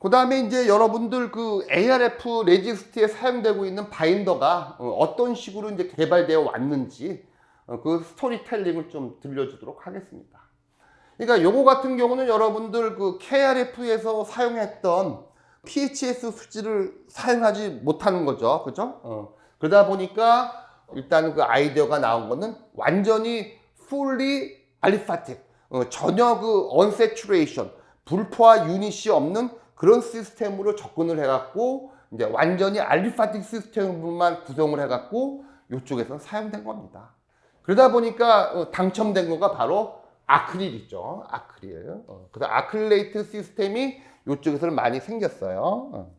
그 다음에 이제 여러분들 그 ARF 레지스트에 사용되고 있는 바인더가 어, 떤 식으로 이제 개발되어 왔는지 어, 그 스토리텔링을 좀 들려주도록 하겠습니다. 그러니까 요거 같은 경우는 여러분들 그 KRF에서 사용했던 PHS 수지를 사용하지 못하는 거죠. 그죠? 어. 그러다 보니까 일단 그 아이디어가 나온 거는 완전히 fully aliphatic, 어, 전혀 그 unsaturation, 불포화 유닛이 없는 그런 시스템으로 접근을 해갖고 이제 완전히 알리파틱 시스템으로만 구성을 해갖고 이쪽에서 사용된 겁니다. 그러다 보니까 어, 당첨된 거가 바로 아크릴이죠. 아크릴. 어, 그래서 아크릴레이트 시스템이 이쪽에서는 많이 생겼어요. 어.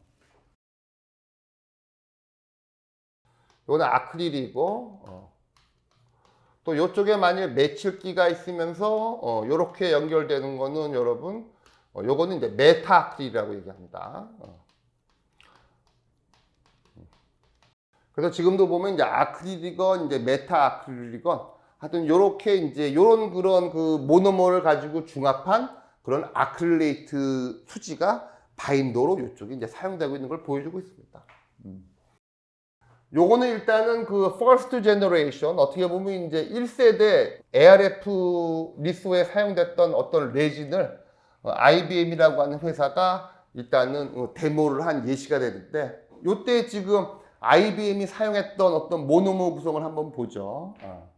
이거는 아크릴이고 어. 또 이쪽에 만약 매칠기가 있으면서 어, 이렇게 연결되는 거는 여러분 어, 요거는 이제 메타 아크릴이라고 얘기합니다. 어. 그래서 지금도 보면 이제 아크릴이건 이제 메타 아크릴이건 하여튼 요렇게 이제 요런 그런 그 모노머를 가지고 중합한 그런 아크릴레이트 수지가 바인더로 이쪽에 이제 사용되고 있는 걸 보여주고 있습니다. 음. 요거는 일단은 그 first generation 어떻게 보면 이제 1세대 ARF 리소에 사용됐던 어떤 레진을 IBM이라고 하는 회사가 일단은 어, 데모를 한 예시가 되는데 요때 지금 IBM이 사용했던 어떤 모노머 구성을 한번 보죠. 어.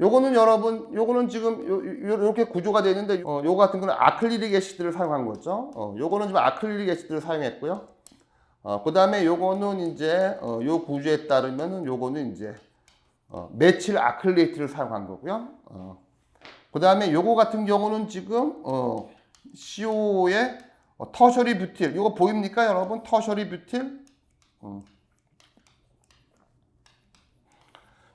요거는 여러분, 요거는 지금 요, 요, 렇게 구조가 되어 있는데, 어, 요거 같은 거는 아클리릭 애시드를 사용한 거죠. 어, 요거는 지금 아클리릭 애시드를 사용했고요. 어, 그 다음에 요거는 이제, 어, 요 구조에 따르면은 요거는 이제, 어, 메칠 아클레이트를 사용한 거고요. 어, 그 다음에 요거 같은 경우는 지금, 어, CO의 어, 터셔리 뷰틸. 이거 보입니까, 여러분? 터셔리 뷰틸. 어.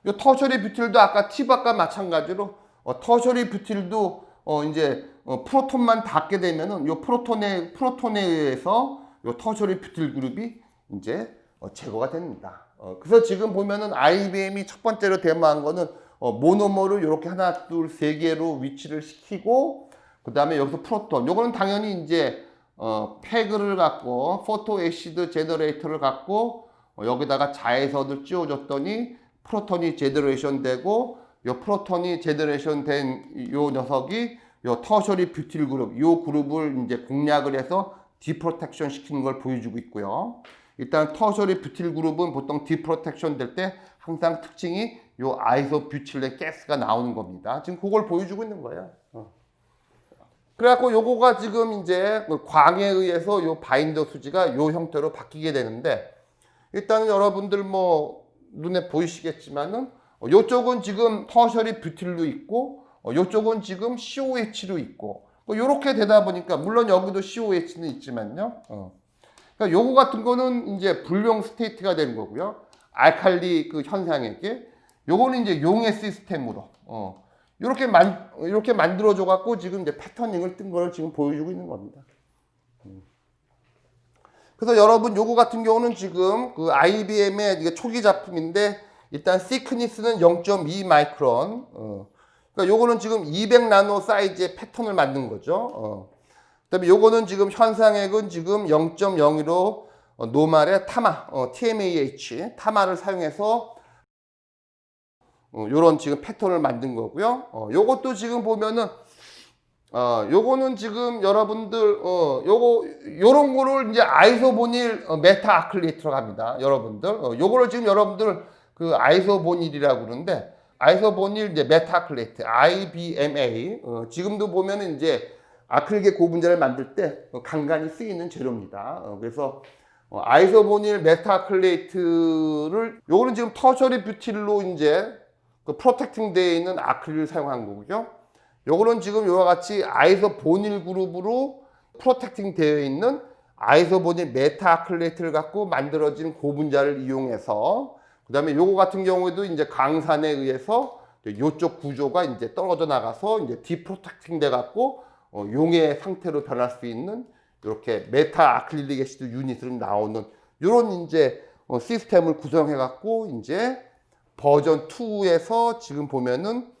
이 터셔리 뷰틸도 아까 티박과 마찬가지로 어, 터셔리 뷰틸도 어, 이제 어, 프로톤만 닿게 되면은 이 프로톤에 프로톤에 의해서 이 터셔리 뷰틸 그룹이 이제 어, 제거가 됩니다. 어, 그래서 지금 보면은 IBM이 첫 번째로 데모한 거는 어, 모노머를 이렇게 하나, 둘, 세 개로 위치를 시키고 그 다음에 여기서 프로톤. 요거는 당연히 이제 어, 패그를 갖고 포토 애시드 제너레이터를 갖고 어, 여기다가 자외선을 찌워줬더니 프로톤이 제너레이션 되고 요 프로톤이 제너레이션 된 요 녀석이 요 터셔리 뷰틸 그룹 요 그룹을 이제 공략을 해서 디프로텍션 시키는 걸 보여주고 있고요. 일단 터셔리 뷰틸 그룹은 보통 디프로텍션 될 때 항상 특징이 요 아이소 뷰틸렌 가스가 나오는 겁니다. 지금 그걸 보여주고 있는 거예요. 어. 그래갖고 요거가 지금 이제 그 광에 의해서 요 바인더 수지가 요 형태로 바뀌게 되는데 일단 여러분들 뭐 눈에 보이시겠지만은 어, 요쪽은 지금 터셔리 뷰틸로 있고 어, 요쪽은 지금 COH로 있고 뭐 요렇게 되다 보니까 물론 여기도 COH는 있지만요. 어. 그러니까 요거 같은 거는 이제 불용 스테이트가 되는 거고요. 알칼리 그 현상에게 요거는 이제 용의 시스템으로 어. 이렇게 만 이렇게 만들어줘 갖고 지금 이제 패터닝을 뜬 거를 지금 보여주고 있는 겁니다. 음. 그래서 여러분 요거 같은 경우는 지금 그 IBM의 이게 초기 작품인데 일단 시크니스는 0.2 마이크론. 어. 그러니까 요거는 지금 200 나노 사이즈의 패턴을 만든 거죠. 어. 그다음에 요거는 지금 현상액은 지금 0.01로 어, 노말의 타마, 어, TMAH 타마를 사용해서 어, 요런 지금 패턴을 만든 거고요. 어, 요것도 지금 보면은 어, 요거는 지금 여러분들 어, 요거 요런 거를 이제 아이소보닐 어, 메타 아클리트로 갑니다. 여러분들. 어, 요거를 지금 여러분들 그 아이소보닐이라고 그러는데 아이소보닐 이제 메타 아클레이트 IBMA 어, 지금도 보면은 이제 아크릴계 고분자를 만들 때 어, 간간히 쓰이는 재료입니다. 어, 그래서 어, 아이소보닐 메타 아클레이트를 요거는 지금 터셔리 뷰틸로 이제 그 프로텍팅 되어 있는 아크릴을 사용한 거고요. 요거는 지금 요와 같이 아이소보닐 그룹으로 프로텍팅 되어 있는 아이소보닐 메타 아클레이트를 갖고 만들어진 고분자를 이용해서 그 다음에 요거 같은 경우에도 이제 강산에 의해서 요쪽 구조가 이제 떨어져 나가서 이제 디프로텍팅 돼 갖고 어, 용의 상태로 변할 수 있는 이렇게 메타 아크릴릭 애시드 유닛으로 나오는 이런 이제 어, 시스템을 구성해 갖고 이제 버전 2에서 지금 보면은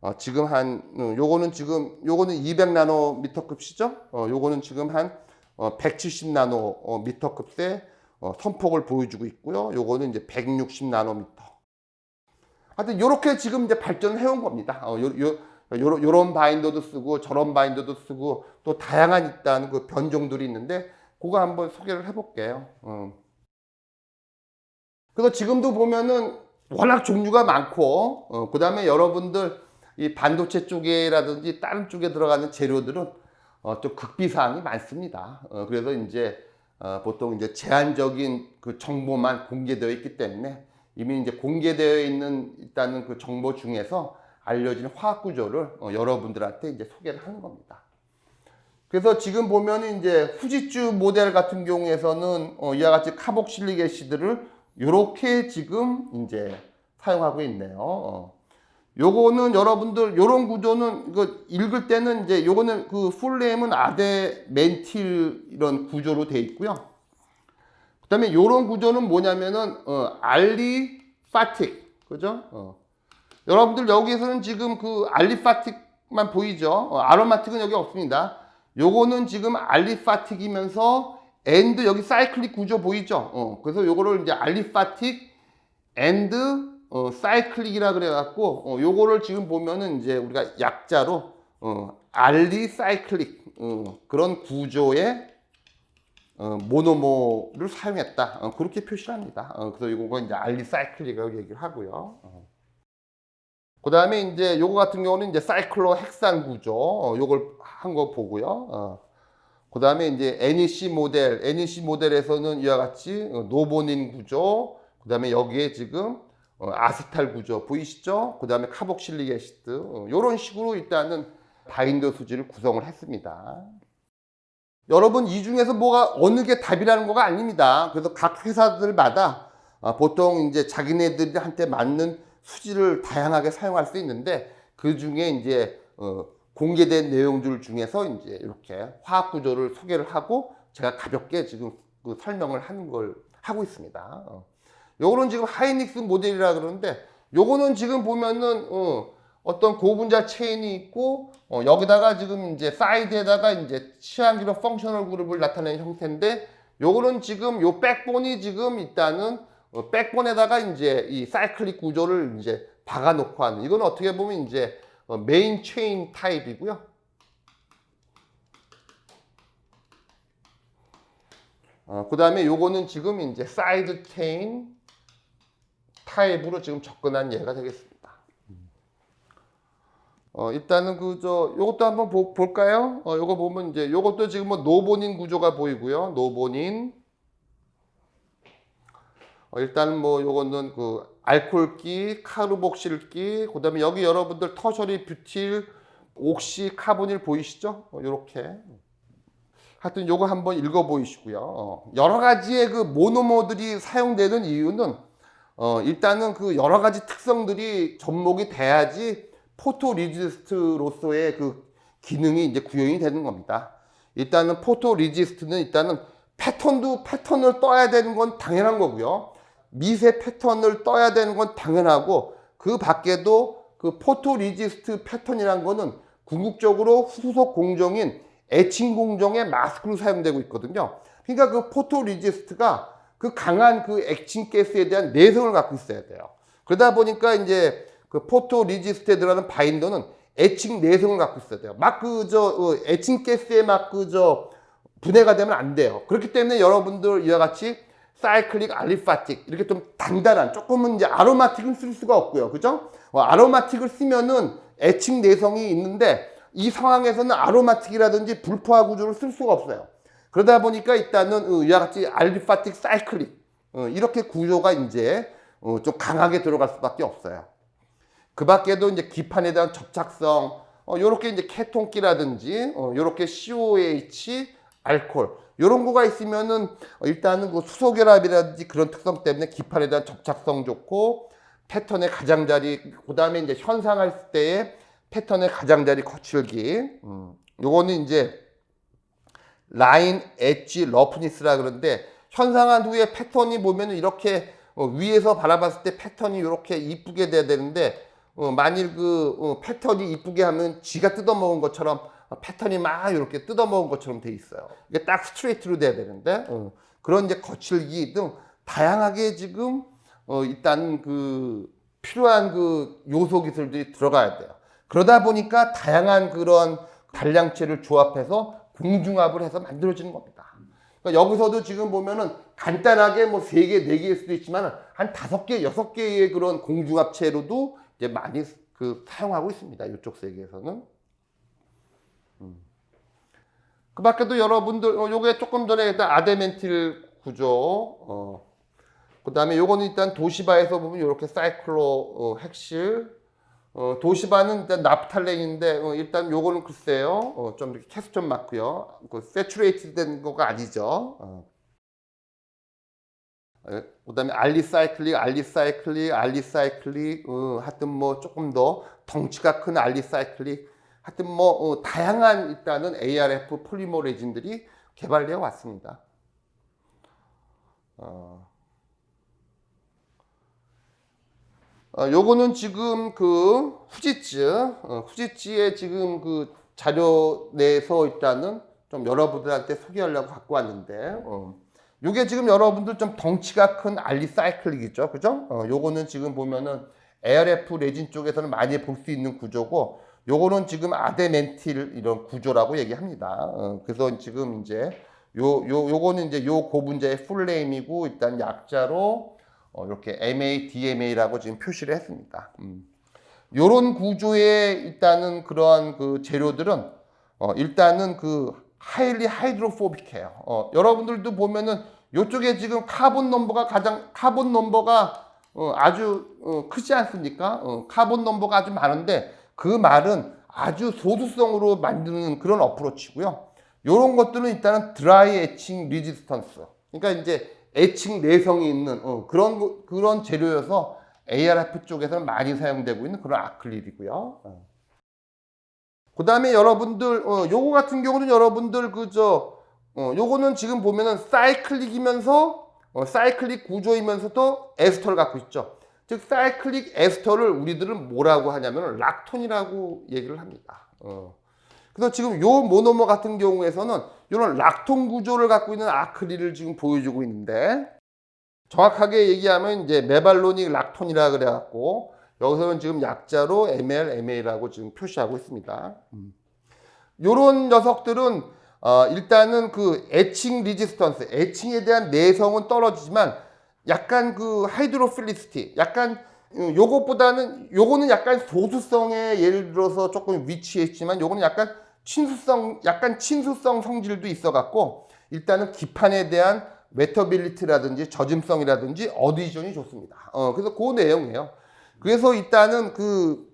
어, 지금 한 어, 요거는 지금 요거는 200 나노미터급이죠. 어, 요거는 지금 한 어, 170 나노 어, 미터급의 어, 선폭을 보여주고 있고요. 요거는 이제 160 나노미터. 하여튼 요렇게 지금 이제 발전을 해온 겁니다. 어, 요, 요, 요런, 요런 바인더도 쓰고 저런 바인더도 쓰고 또 다양한 일단 그 변종들이 있는데 그거 한번 소개를 해볼게요. 어. 그래서 지금도 보면은 워낙 종류가 많고 어, 그 다음에 여러분들 이 반도체 쪽에라든지 다른 쪽에 들어가는 재료들은 어, 좀 극비사항이 많습니다. 어, 그래서 이제 어, 보통 이제 제한적인 그 정보만 공개되어 있기 때문에 이미 이제 공개되어 있는 일단은 그 정보 중에서 알려진 화학 구조를 어, 여러분들한테 이제 소개를 하는 겁니다. 그래서 지금 보면 이제 후지츠 모델 같은 경우에서는 어, 이와 같이 카복실릭 애시드를 이렇게 지금 이제 사용하고 있네요. 어. 요거는 여러분들 요런 구조는 이거 읽을 때는 이제 요거는 그 풀네임은 아데 멘틸 이런 구조로 돼 있고요. 그다음에 요런 구조는 뭐냐면은 어, 알리 파틱 그죠? 어. 여러분들 여기에서는 지금 그 알리 파틱만 보이죠? 어, 아로마틱은 여기 없습니다. 요거는 지금 알리 파틱이면서 엔드 여기 사이클릭 구조 보이죠? 어, 그래서 요거를 이제 알리파틱 엔드 어, 사이클릭이라 그래갖고 어, 요거를 지금 보면은 이제 우리가 약자로 어, 알리 사이클릭 어, 그런 구조의 어, 모노모를 사용했다 어, 그렇게 표시를 합니다. 어, 그래서 요거가 이제 알리 사이클릭이라고 얘기를 하고요. 어. 그 다음에 이제 요거 같은 경우는 이제 사이클로 헥산 구조 어, 요걸 한 거 보고요. 어. 그 다음에 이제 NEC 모델, NEC 모델에서는 이와 같이 어, 노보닌 구조, 그 다음에 여기에 지금 어, 아스탈 구조 보이시죠? 그 다음에 카복실릭 애시드 어, 이런 식으로 일단은 바인더 수지를 구성을 했습니다. 여러분 이 중에서 뭐가 어느 게 답이라는 거가 아닙니다. 그래서 각 회사들마다 어, 보통 이제 자기네들한테 맞는 수지를 다양하게 사용할 수 있는데 그 중에 이제 어, 공개된 내용들 중에서 이제 이렇게 화학 구조를 소개를 하고 제가 가볍게 지금 그 설명을 하는 걸 하고 있습니다. 어. 요거는 지금 하이닉스 모델이라 그러는데 요거는 지금 보면은 어, 어떤 고분자 체인이 있고 어, 여기다가 지금 이제 사이드에다가 이제 치안기로 펑셔널 그룹을 나타내는 형태인데 요거는 지금 요 백본이 지금 일단은 어, 백본에다가 이제 이 사이클릭 구조를 이제 박아놓고 하는 이건 어떻게 보면 이제 어, 메인 체인 타입이고요. 어, 그 다음에 요거는 지금 이제 사이드 체인 타입으로 지금 접근한 예가 되겠습니다. 어, 일단은 그, 저, 요것도 한번 보, 볼까요? 어, 요거 보면 이제, 요것도 지금 뭐 노본인 구조가 보이고요. 노본인. 어, 일단은 뭐 요거는 그 알코올기, 카르복실기, 그 다음에 여기 여러분들 터셔리 뷰틸, 옥시 카보닐 보이시죠? 어, 요렇게. 하여튼 요거 한번 읽어 보이시고요. 어, 여러 가지의 그 모노모들이 사용되는 이유는 어, 일단은 그 여러 가지 특성들이 접목이 돼야지 포토리지스트로서의 그 기능이 이제 구현이 되는 겁니다. 일단은 포토리지스트는 일단은 패턴도 패턴을 떠야 되는 건 당연한 거고요. 미세 패턴을 떠야 되는 건 당연하고 그 밖에도 그 포토리지스트 패턴이란 거는 궁극적으로 후속 공정인 에칭 공정의 마스크로 사용되고 있거든요. 그러니까 그 포토리지스트가 그 강한 그 액칭 가스에 대한 내성을 갖고 있어야 돼요. 그러다 보니까 이제 그 포토리지스트에 들어가는 바인더는 에칭 내성을 갖고 있어야 돼요. 막 그저 어, 에칭 가스에 막 그 저 분해가 되면 안 돼요. 그렇기 때문에 여러분들 이와 같이 사이클릭 알리파틱 이렇게 좀 단단한 조금은 이제 아로마틱은 쓸 수가 없고요. 그죠? 어, 아로마틱을 쓰면은 에칭 내성이 있는데 이 상황에서는 아로마틱이라든지 불포화 구조를 쓸 수가 없어요. 그러다 보니까 일단은 어, 이와 같이 알리파틱 사이클릭 어, 이렇게 구조가 이제 어, 좀 강하게 들어갈 수밖에 없어요. 그 밖에도 이제 기판에 대한 접착성, 어, 요렇게 이제 케톤기라든지, 어, 요렇게 COH, 알콜, 요런 거가 있으면은 어, 일단은 그 수소결합이라든지 그런 특성 때문에 기판에 대한 접착성 좋고, 패턴의 가장자리, 그 다음에 이제 현상할 때의 패턴의 가장자리 거칠기, 음, 요거는 이제 라인 엣지 러프니스라 그러는데 현상한 후에 패턴이 보면은 이렇게 어, 위에서 바라봤을 때 패턴이 이렇게 이쁘게 돼야 되는데 어, 만일 그 어, 패턴이 이쁘게 하면 쥐가 뜯어먹은 것처럼 패턴이 막 이렇게 뜯어먹은 것처럼 돼 있어요. 이게 딱 스트레이트로 돼야 되는데 어, 그런 이제 거칠기 등 다양하게 지금 어, 일단 그 필요한 그 요소 기술들이 들어가야 돼요. 그러다 보니까 다양한 그런 단량체를 조합해서 공중합을 해서 만들어지는 겁니다. 그러니까 여기서도 지금 보면은 간단하게 뭐 세 개, 네 개일 수도 있지만 한 다섯 개, 여섯 개의 그런 공중합체로도 이제 많이 그 사용하고 있습니다. 이쪽 세계에서는. 음. 그 밖에도 여러분들, 어, 요게 조금 전에 일단 아데멘틸 구조, 어, 그 다음에 요거는 일단 도시바에서 보면 이렇게 사이클로 어, 핵실, 어, 도시바는 일단 납탈렌인데 어, 일단 요거는 글쎄요, 어, 좀 이렇게 캐스천 맞고요. 그 세츄레이트 된 거가 아니죠. 어. 그 다음에 알리사이클릭, 알리사이클릭, 알리사이클릭, 어, 하여튼 뭐 조금 더 덩치가 큰 알리사이클릭, 하여튼 뭐 어, 다양한 일단은 ARF 폴리머 레진들이 개발되어 왔습니다. 어. 어, 요거는 지금 그 후지츠, 어, 후지츠의 지금 그 자료 내에서 일단은 좀 여러분들한테 소개하려고 갖고 왔는데, 어, 요게 지금 여러분들 좀 덩치가 큰 알리사이클릭이죠. 그죠? 어, 요거는 지금 보면은 ARF 레진 쪽에서는 많이 볼 수 있는 구조고, 요거는 지금 아데멘틸 이런 구조라고 얘기합니다. 어, 그래서 지금 이제 요, 요, 요거는 이제 요 고분자의 풀네임이고, 일단 약자로 어, 이렇게 MA, DMA라고 지금 표시를 했습니다. 음. 요런 구조의 일단은 그러한 그 재료들은 어, 일단은 그 하일리 하이드로포빅해요. 어, 여러분들도 보면은 요쪽에 지금 카본 넘버가 가장 카본 넘버가 어, 아주 어, 크지 않습니까? 어, 카본 넘버가 아주 많은데 그 말은 아주 소수성으로 만드는 그런 어프로치고요. 요런 것들은 일단은 드라이 에칭 리지스턴스. 그러니까 이제 애칭 내성이 있는 어, 그런 거- 그런 재료여서 ARF 쪽에서는 많이 사용되고 있는 그런 아크릴이고요. 그 다음에 여러분들 어, 요거 같은 경우는 여러분들 그저 어, 요거는 지금 보면은 사이클릭이면서 어, 사이클릭 구조이면서도 에스터를 갖고 있죠. 즉 사이클릭 에스터를 우리들은 뭐라고 하냐면 락톤이라고 얘기를 합니다. 어. 그래서 지금 요 모노머 같은 경우에서는 이런 락톤 구조를 갖고 있는 아크릴을 지금 보여주고 있는데 정확하게 얘기하면 이제 메발로닉 락톤이라 그래갖고 여기서는 지금 약자로 ML, MA라고 지금 표시하고 있습니다. 음. 요런 녀석들은 어, 일단은 그 애칭 리지스턴스, 애칭에 대한 내성은 떨어지지만 약간 그 하이드로필리스티, 약간 음, 요것보다는 요거는 약간 소수성에 예를 들어서 조금 위치해 있지만 요거는 약간 친수성, 약간 친수성 성질도 있어 갖고 일단은 기판에 대한 웨터빌리티라든지 젖음성이라든지 어디전이 좋습니다. 어, 그래서 그 내용이에요. 그래서 일단은 그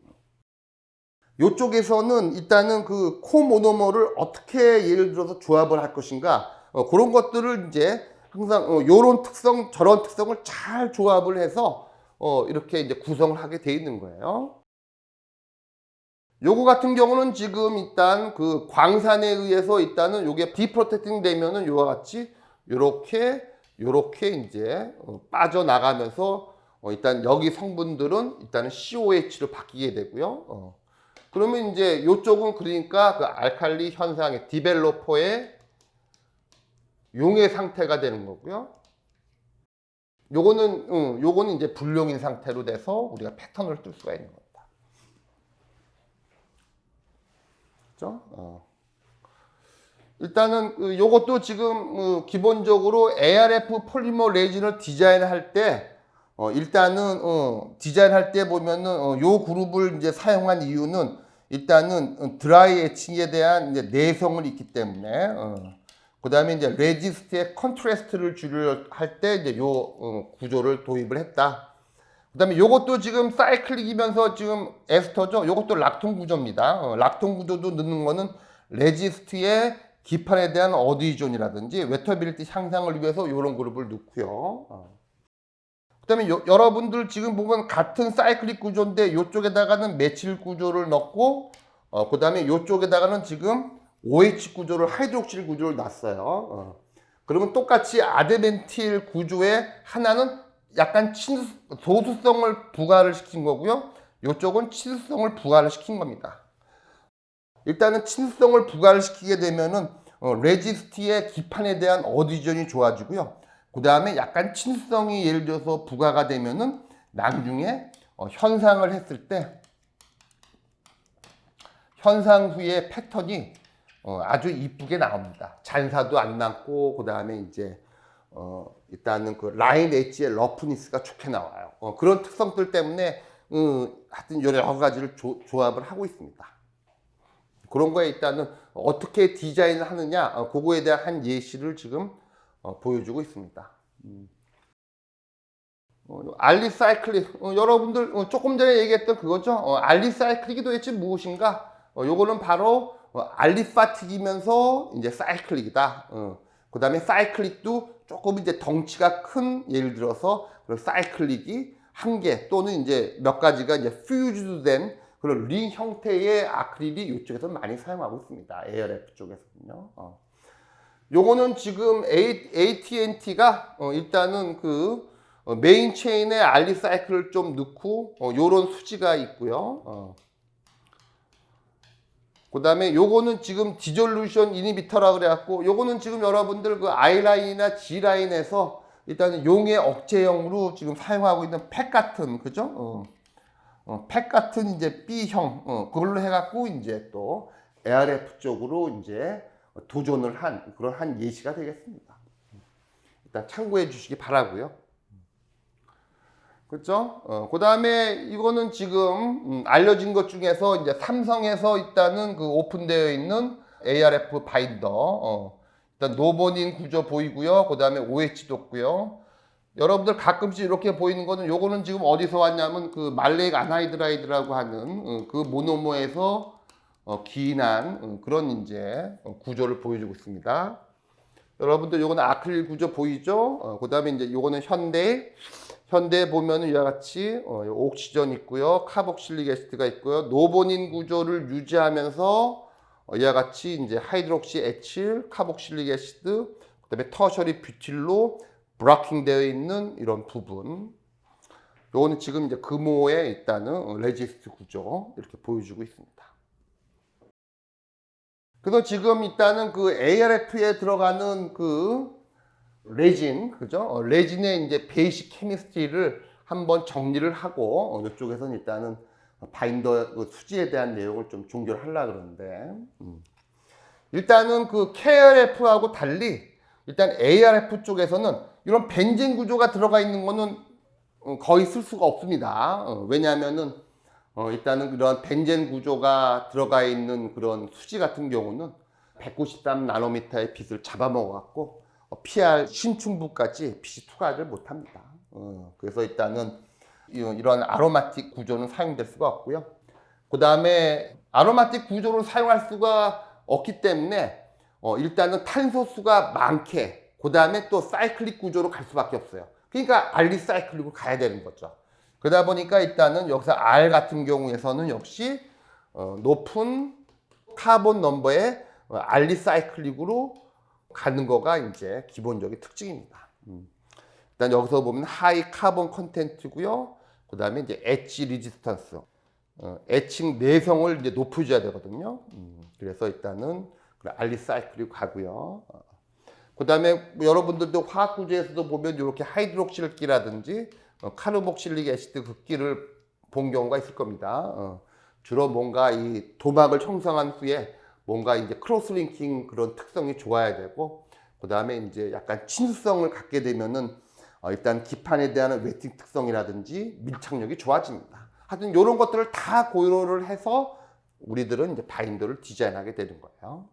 요쪽에서는 일단은 그 코모노머를 어떻게 예를 들어서 조합을 할 것인가 어, 그런 것들을 이제 항상 어, 요런 특성 저런 특성을 잘 조합을 해서 어, 이렇게 이제 구성을 하게 돼 있는 거예요. 요거 같은 경우는 지금 일단 그 광산에 의해서 일단은 요게 디프로텍팅 되면은 요와 같이 요렇게 요렇게 이제 어, 빠져나가면서 어, 일단 여기 성분들은 일단은 COH로 바뀌게 되고요. 어. 그러면 이제 요쪽은 그러니까 그 알칼리 현상의 디벨로퍼의 용의 상태가 되는 거고요. 요거는 응, 요거는 이제 불용인 상태로 돼서 우리가 패턴을 뜰 수가 있는 겁니다. 그죠? 어. 일단은 그 요것도 지금 어, 기본적으로 ARF 폴리머 레진을 디자인할 때 어, 일단은 어, 디자인할 때 보면은 어, 요 그룹을 이제 사용한 이유는 일단은 어, 드라이 애칭에 대한 이제 내성을 있기 때문에 어, 그 다음에 이제 레지스트의 컨트레스트를 주려 할때 이제 요 어, 구조를 도입을 했다. 그 다음에 요것도 지금 사이클릭이면서 지금 에스터죠. 요것도 락톤 구조입니다. 어, 락톤 구조도 넣는 거는 레지스트의 기판에 대한 어디존이라든지 웨터빌리티 향상을 위해서 요런 그룹을 넣고요. 어. 그 다음에 요- 여러분들 지금 보면 같은 사이클릭 구조인데 요쪽에다가는 메칠 구조를 넣고 어, 그 다음에 요쪽에다가는 지금 OH 구조를 하이드록실 구조를 놨어요. 어. 그러면 똑같이 아데멘틸 구조에 하나는 약간 친 소수성을 부과를 시킨 거고요. 요쪽은 친수성을 부과를 시킨 겁니다. 일단은 친수성을 부과를 시키게 되면은 어, 레지스티의 기판에 대한 어디전이 좋아지고요. 그 다음에 약간 친수성이 예를 들어서 부과가 되면은 나중에 어, 현상을 했을 때 현상 후에 패턴이 어, 아주 이쁘게 나옵니다. 잔사도 안 남고 그 다음에 이제 어, 일단은 그 라인 엣지의 러프니스가 좋게 나와요. 어, 그런 특성들 때문에 어, 하여튼 여러 가지를 조, 조합을 하고 있습니다. 그런 거에 일단은 어떻게 디자인을 하느냐 어, 그거에 대한 한 예시를 지금 어, 보여주고 있습니다. 음. 어, 알리 사이클릭 어, 여러분들 어, 조금 전에 얘기했던 그거죠. 어, 알리 사이클릭이 도대체 무엇인가? 어, 요거는 바로 어, 알리파틱이면서 이제 사이클릭이다. 어. 그 다음에 사이클릭도 조금 이제 덩치가 큰 예를 들어서 그런 사이클릭이 한 개 또는 이제 몇 가지가 이제 퓨즈된 그런 링 형태의 아크릴이 이쪽에서 많이 사용하고 있습니다. ARF 쪽에서는요. 어. 요거는 지금 AT&T가 어, 일단은 그 어, 메인 체인에 알리 사이클을 좀 넣고 어, 요런 수지가 있고요. 어. 그 다음에 요거는 지금 디졸루션 이니비터라 그래갖고 요거는 지금 여러분들 그 I라인이나 G라인에서 일단 용의 억제형으로 지금 사용하고 있는 팩 같은 그죠? 어. 어, 팩 같은 이제 B형 어, 그걸로 해갖고 이제 또 ARF 쪽으로 이제 도전을 한 그런 한 예시가 되겠습니다. 일단 참고해 주시기 바라고요. 그렇죠? 어, 그 다음에 이거는 지금 음, 알려진 것 중에서 이제 삼성에서 일단은 그 오픈되어 있는 ARF 바인더 어, 일단 노버닝 구조 보이고요. 그 다음에 OH도 없고요. 여러분들 가끔씩 이렇게 보이는 거는 요거는 지금 어디서 왔냐면 그 말렉 아나이드라이드라고 하는 어, 그 모노모에서 어, 기인한 어, 그런 이제 어, 구조를 보여주고 있습니다. 여러분들 요거는 아크릴 구조 보이죠? 어, 그 다음에 이제 요거는 현대 현대 보면은 이와 같이 어, 요 옥시전 있고요, 카복실릭 애시드가 있고요, 노보닌 구조를 유지하면서 어, 이와 같이 이제 하이드록시 에칠, 카복실릭 애시드, 그다음에 터셔리 뷰틸로 브라킹 되어 있는 이런 부분. 요거는 지금 이제 금호의 일단은 어, 레지스트 구조 이렇게 보여주고 있습니다. 그래서 지금 일단은 그 ARF에 들어가는 그 레진, 그죠? 어, 레진의 이제 베이식 케미스트리를 한번 정리를 하고 어, 이쪽에서는 일단은 바인더 그 수지에 대한 내용을 좀 종결 하려 그러는데 음. 일단은 그 KRF하고 달리 일단 ARF 쪽에서는 이런 벤젠 구조가 들어가 있는 거는 어, 거의 쓸 수가 없습니다. 어, 왜냐하면은 어, 일단은 그런 벤젠 구조가 들어가 있는 그런 수지 같은 경우는 193 나노미터의 빛을 잡아먹어갖고 어, PR 신충부까지 빛이 투과를 못합니다. 어, 그래서 일단은 이- 이런 아로마틱 구조는 사용될 수가 없고요. 그 다음에 아로마틱 구조를 사용할 수가 없기 때문에 어, 일단은 탄소수가 많게 그 다음에 또 사이클릭 구조로 갈 수밖에 없어요. 그러니까 알리 사이클릭으로 가야 되는 거죠. 그러다 보니까 일단은 여기서 R 같은 경우에서는 역시 어, 높은 카본 넘버의 어, 알리 사이클릭으로 가는 거가 이제 기본적인 특징입니다. 음. 일단 여기서 보면 하이 카본 컨텐츠고요. 그 다음에 이제 엣지 리지스턴스, 어, 애칭 내성을 이제 높여줘야 되거든요. 음, 그래서 일단은 알리 사이클이 가고요. 어. 그 다음에 여러분들도 화학 구조에서도 보면 이렇게 하이드록실기라든지 어, 카르복실릭 애시드 극기를 본 경우가 있을 겁니다. 어, 주로 뭔가 이 도막을 형성한 후에 뭔가 이제 크로스링킹 그런 특성이 좋아야 되고 그 다음에 이제 약간 친수성을 갖게 되면은 어, 일단 기판에 대한 웨팅 특성이라든지 밀착력이 좋아집니다. 하여튼 이런 것들을 다 고려를 해서 우리들은 이제 바인더를 디자인하게 되는 거예요.